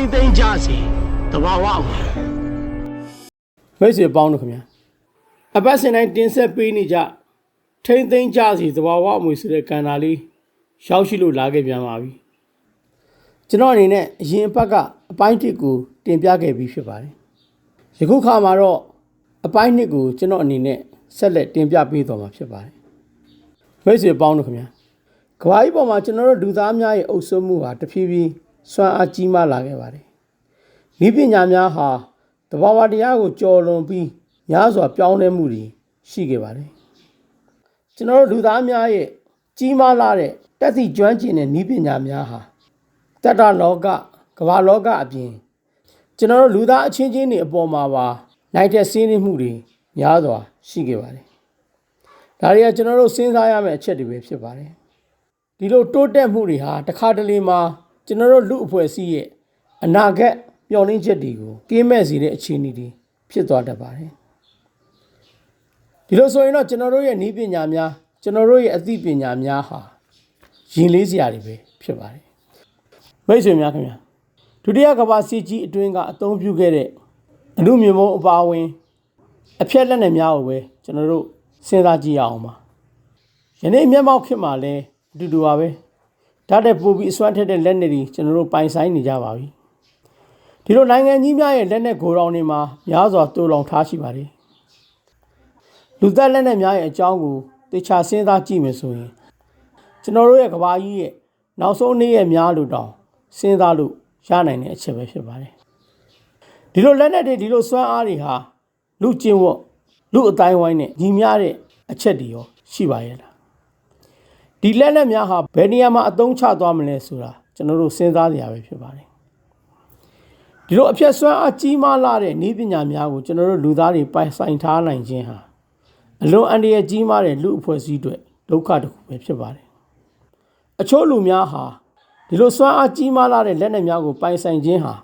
မ့်သိမ်းကြစီတဘာဝဝင်မိတ်ဆွေပေါင်းတို့ခင်ဗျာအပတ်စဉ်တိုင်းတင်ဆက်ပေးနေကြထိမ့်သိမ့်ကြစီသဘာဝအမွေဆိုတဲ့ကဏ္ဍလေးရောက်ရှိလို့လာခဲ့ပြန်ပါပြီကျွန်တော်အနေနဲ့အရင်အပတ်ကအပိုင်းတစ်ကိုတင်ပြခဲ့ပြီးဖြစ်ပါတယ်ယခုခါမှာတော့အပိုင်းနှစ်ကိုကျွန်တော်အနေနဲ့ဆက်လက်တင်ပြပေးသွားမှာဖြစ်ပါတယ်မိတ်ဆွေပေါင်းတို့ခင်ဗျာကဘာကြီးပေါ်မှာကျွန်တော်တို့လူသားများရဲ့အုပ်စိုးမှုဟာတဖြည်းဖြည်း စွမ်းအားကြီးမားလာခဲ့ပါတယ်ဤပညာများဟာတဘာဝတရားကိုကြော်လွန်ပြီးများစွာပြောင်းလဲမှုတွေရှိခဲ့ပါတယ်ကျွန်တော်တို့လူသားများရဲ့ကြီးမားလာတဲ့တက်သည့်ကျွမ်းကျင်တဲ့ဤပညာများဟာတတ္တလောကကမ္ဘာလောကအပြင်ကျွန်တော်တို့လူသားအချင်းချင်းတွေအပေါ်မှာပါနိုင်တဲ့စင်းနှမှုတွေများစွာရှိခဲ့ပါတယ်ဒါတွေကကျွန်တော်တို့စဉ်းစားရမယ့်အချက်တွေပဲဖြစ်ပါတယ်ဒီလိုတိုးတက်မှုတွေဟာတစ်ခါတလေမှာ ကျွန်တော်တို့လူအဖွဲ့အစည်းရဲ့အနာဂတ်မျှော်လင့်ချက်တွေကိုကင်းမဲ့စေတဲ့အခြေအနေတွေဖြစ်သွားတတ်ပါတယ်ဒီလိုဆိုရင်တော့ကျွန်တော်တို့ရဲ့ဤပညာများကျွန်တော်တို့ရဲ့အသိပညာများဟာရင်လေးစရာတွေပဲဖြစ်ပါတယ်မိတ်ဆွေများခင်ဗျာဒုတိယကမ္ဘာစစ်ကြီးအတွင်းကအသုံးပြုခဲ့တဲ့အမှုမြေမုံအပါအဝင်အဖြက်လက်နဲ့များကိုပဲကျွန်တော်တို့စဉ်းစားကြည့်ရအောင်ပါယနေ့မျက်မှောက်ခေတ်မှာလည်းအတူတူပါပဲ ဓာတ်တဲ့ပူပြီးအစွမ်းထက်တဲ့လက်နဲ့တွေကျွန်တော်တို့ပိုင်ဆိုင်နေကြပါပြီဒီလိုနိုင်ငံကြီးများရဲ့လက်နဲ့ဂိုရောင်တွေမှာများစွာတူလောင်ထားရှိပါတယ်လူသက်လက်နဲ့များရဲ့အကြောင်းကိုတေချာစဉ်းစားကြည့်မယ်ဆိုရင်ကျွန်တော်တို့ရဲ့ကဘာကြီးရဲ့နောက်ဆုံးနေ့ရဲ့များလို့တောင်စဉ်းစားလို့ရနိုင်တဲ့အချက်ပဲဖြစ်ပါတယ်ဒီလိုလက်နဲ့တွေဒီလိုစွမ်းအားတွေဟာလူကျင့်ဝတ်လူအတိုင်းဝိုင်းနဲ့ညီမျှတဲ့အချက်တွေရောရှိပါရဲ့လား ဒီလက်နဲ့များဟာဘယ်နေရာမှာအသုံးချသွားမလဲဆိုတာကျွန်တော်တို့စဉ်းစားကြရပဲဖြစ်ပါတယ်ဒီလိုအဖြတ်ဆွမ်းအားကြီးမားလာတဲ့ဤပညာများကိုကျွန်တော်တို့လူသားတွေပိုင်ဆိုင်ထားနိုင်ခြင်းဟာအလွန်အန္တရာယ်ကြီးမားတဲ့လူအဖွဲ့အစည်းတွေဒုက္ခတစ်ခုပဲဖြစ်ပါတယ်အချို့လူများဟာဒီလိုစွမ်းအားကြီးမားလာတဲ့လက်နက်များကိုပိုင်ဆိုင်ခြင်းဟာ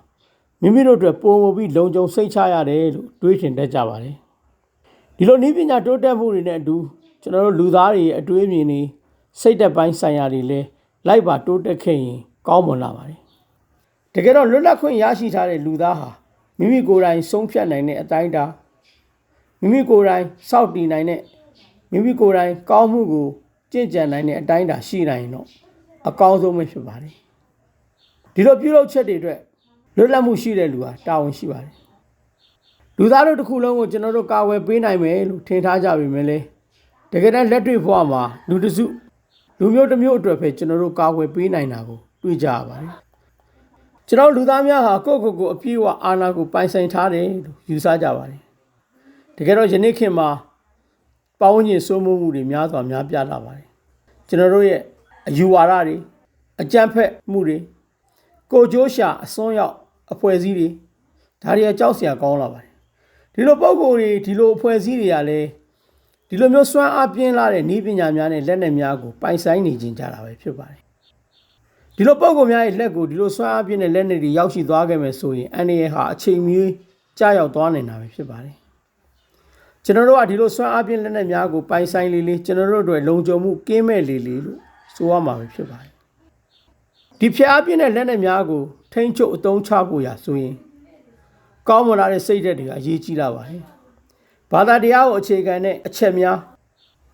မိမိတို့အတွက်ပုံမပြီးလုံခြုံစိတ်ချရတယ်လို့တွေးထင်တတ်ကြပါတယ်ဒီလိုဤပညာတိုးတက်မှုတွေနဲ့အတူကျွန်တော်တို့လူသားတွေရဲ့အတွေးအမြင်တွေ စိတ်သက်ပိုင်းဆိုင်ရာတွေလည်းလိုက်ပါတိုးတက်ခဲ့ရင်ကောင်းမွန်လာပါတယ်တကယ်တော့လွတ်လပ်ခွင့်ရရှိထားတဲ့လူသားဟာမိမိကိုယ်တိုင်ဆုံးဖြတ်နိုင်တဲ့အတိုင်းအတာမိမိကိုယ်တိုင်စောင့်တည်နိုင်တဲ့မိမိကိုယ်တိုင်ကောင်းမှုကိုကြင်ကြံနိုင်တဲ့အတိုင်းအတာရှိနိုင်ရင်တော့အကောင်းဆုံးပဲဖြစ်ပါတယ်ဒီလိုပြုလုပ်ချက်တွေအတွက်လွတ်လပ်မှုရှိတဲ့လူဟာတာဝန်ရှိပါတယ်လူသားတို့တစ်ခုလုံးကိုကျွန်တော်တို့ကာဝယ်ပေးနိုင်မယ်လို့ထင်ထားကြပြီမလဲတကယ်တမ်းလက်တွေ့ဘဝမှာလူတစ်စု လူမျိုးတစ်မျိုးအတွက်ပဲကျွန်တော်တို့ကာဝယ်ပေးနိုင်တာကိုတွေ့ကြရပါတယ်ကျွန်တော်လူသားများဟာကိုယ့်ကိုယ်ကိုအပြည့်အဝအာဏာကိုပိုင်ဆိုင်ထားတယ်လို့ယူဆကြပါတယ်တကယ်တော့ယနေ့ခေတ်မှာပေါင်းညင်စိုးမိုးမှုတွေများစွာများပြားလာပါတယ်ကျွန်တော်တို့ရဲ့အယူဝါဒတွေအကြမ်းဖက်မှုတွေကိုကြိုးရှာအစွန်းရောက်အဖွဲ့အစည်းတွေဒါတွေကြောက်စရာကောင်းလာပါတယ်ဒီလိုပုံကိုယ်တွေဒီလိုအဖွဲ့အစည်းတွေကလည်း ဒီလိုမျိုးစွမ်းအားပြင်းလာတဲ့ဤပညာများနဲ့လက်နက်များကိုပိုင်ဆိုင်နေခြင်းကြတာပဲဖြစ်ပါတယ်ဒီလိုပုံကိုယ်များရဲ့လက်ကိုဒီလိုစွမ်းအားပြင်းတဲ့လက်နက်တွေရောက်ရှိသွားခဲ့မယ်ဆိုရင်အန်ရဟာအချိန်မီကြာရောက်သွားနိုင်တာပဲဖြစ်ပါတယ်ကျွန်တော်တို့ကဒီလိုစွမ်းအားပြင်းလက်နက်များကိုပိုင်ဆိုင်လေးလေးကျွန်တော်တို့အတွက်လုံခြုံမှုကင်းမဲ့လေးလေးလို့ဆိုရမှာပဲဖြစ်ပါတယ်ဒီဖျားပြင်းတဲ့လက်နက်များကိုထိန်းချုပ်အသုံးချဖို့ရဆိုရင်ကောင်းမွန်လာတဲ့စိတ်ဓာတ်တွေကအရေးကြီးလာပါတယ် ဘာသာတရားကိုအခြေခံတဲ့အချက်များ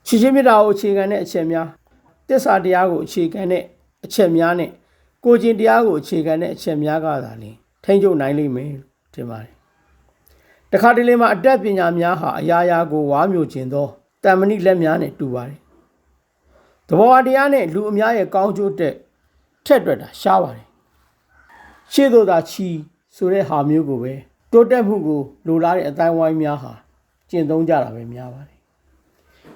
ချစ်ချင်းမေတ္တာကိုအခြေခံတဲ့အချက်များတစ္ဆာတရားကိုအခြေခံတဲ့အချက်များနဲ့ကိုကျင်တရားကိုအခြေခံတဲ့အချက်များကသာလျှင်ထိန်းချုပ်နိုင်လိမ့်မယ်လို့ထင်ပါတယ်တခါတလေမှာအတတ်ပညာများဟာအရာရာကိုဝါမျိုးခြင်းသောတမ္မဏိလက်များနဲ့တူပါတယ်တဘောဝတရားနဲ့လူအများရဲ့ကောင်းကျိုးတက်ထက်တွက်တာရှားပါတယ်ရှေ့သို့သာချီဆိုတဲ့ဟာမျိုးကိုပဲတိုးတက်မှုကိုလိုလားတဲ့အတိုင်းဝိုင်းများဟာ ကျင့်သုံးကြတာပဲများပါတယ်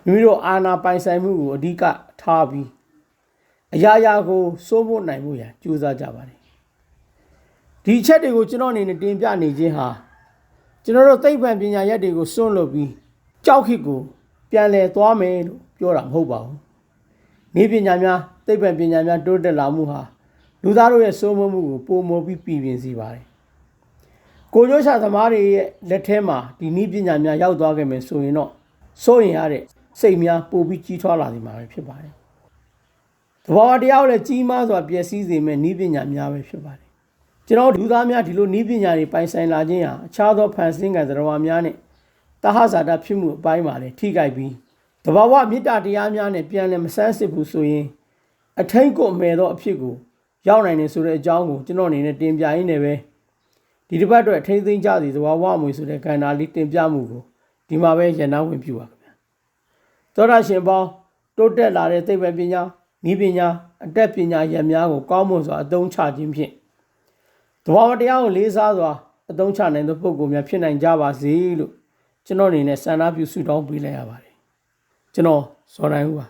မိမိတို့အာဏာပိုင်ဆိုင်မှုကိုအဓိကထားပြီးအရာရာကိုစိုးမိုးနိုင်မှုရန်ကြိုးစားကြပါတယ်ဒီအချက်တွေကိုကျွန်တော်အနေနဲ့တင်ပြနေခြင်းဟာကျွန်တော်တို့သိပ္ပံပညာရက်တွေကိုစွန့်လွတ်ပြီးကြောက်ခိကိုပြန်လည်သွားမယ်လို့ပြောတာမဟုတ်ပါဘူး။ဤပညာများသိပ္ပံပညာများတိုးတက်လာမှုဟာလူသားတို့ရဲ့စိုးမိုးမှုကိုပုံမောပြီးပြည်ပြင်းစေပါတယ်။ ကိုကျိုးချသမားတွေရဲ့လက်ထဲမှာဒီဤပညာများရောက်သွားခဲ့မယ်ဆိုရင်တော့စိုးရင်ရတဲ့စိတ်များပိုပြီးကြီးထွားလာနေမှာပဲဖြစ်ပါတယ်။သဘောတရားကိုလည်းကြီးမားစွာပျက်စီးစေမဲ့ဤပညာများပဲဖြစ်ပါတယ်။ကျွန်တော်လူသားများဒီလိုနည်းပညာတွေပိုင်ဆိုင်လာခြင်းဟာအခြားသောဖန်ဆင်းကံသတ္တဝါများနဲ့တဟဇာတဖြစ်မှုအပိုင်းမှာလည်းထိခိုက်ပြီးတဘာဝမေတ္တာတရားများနဲ့ပြန်လည်မဆန်းစစ်ဘူးဆိုရင်အထိတ်ကိုအမယ်သောအဖြစ်ကိုရောက်နိုင်တယ်ဆိုတဲ့အကြောင်းကိုကျွန်တော်အနေနဲ့တင်ပြရင်းနဲ့ပဲ ဒီတစ်ပတ်အတွက်ထိမ့်သိမ်းကြစီသဘာဝအမွေဆိုတဲ့ကဏ္ဍလေးတင်ပြမှုကိုဒီမှာပဲရန်နာဝင်ပြပါခင်ဗျာသောရရှင်ပေါင်းတိုးတက်လာတဲ့သိပ္ပံပညာဤပညာအတတ်ပညာရများကိုကောင်းမွန်စွာအသုံးချခြင်းဖြင့်တဘာဝတရားကိုလေးစားစွာအသုံးချနိုင်သောပုဂ္ဂိုလ်များဖြစ်နိုင်ကြပါစေလို့ကျွန်တော်အနေနဲ့ဆန္ဒပြုဆုတောင်းပေးလိုက်ရပါတယ်ကျွန်တော်ဇော်တိုင်းဦးပါ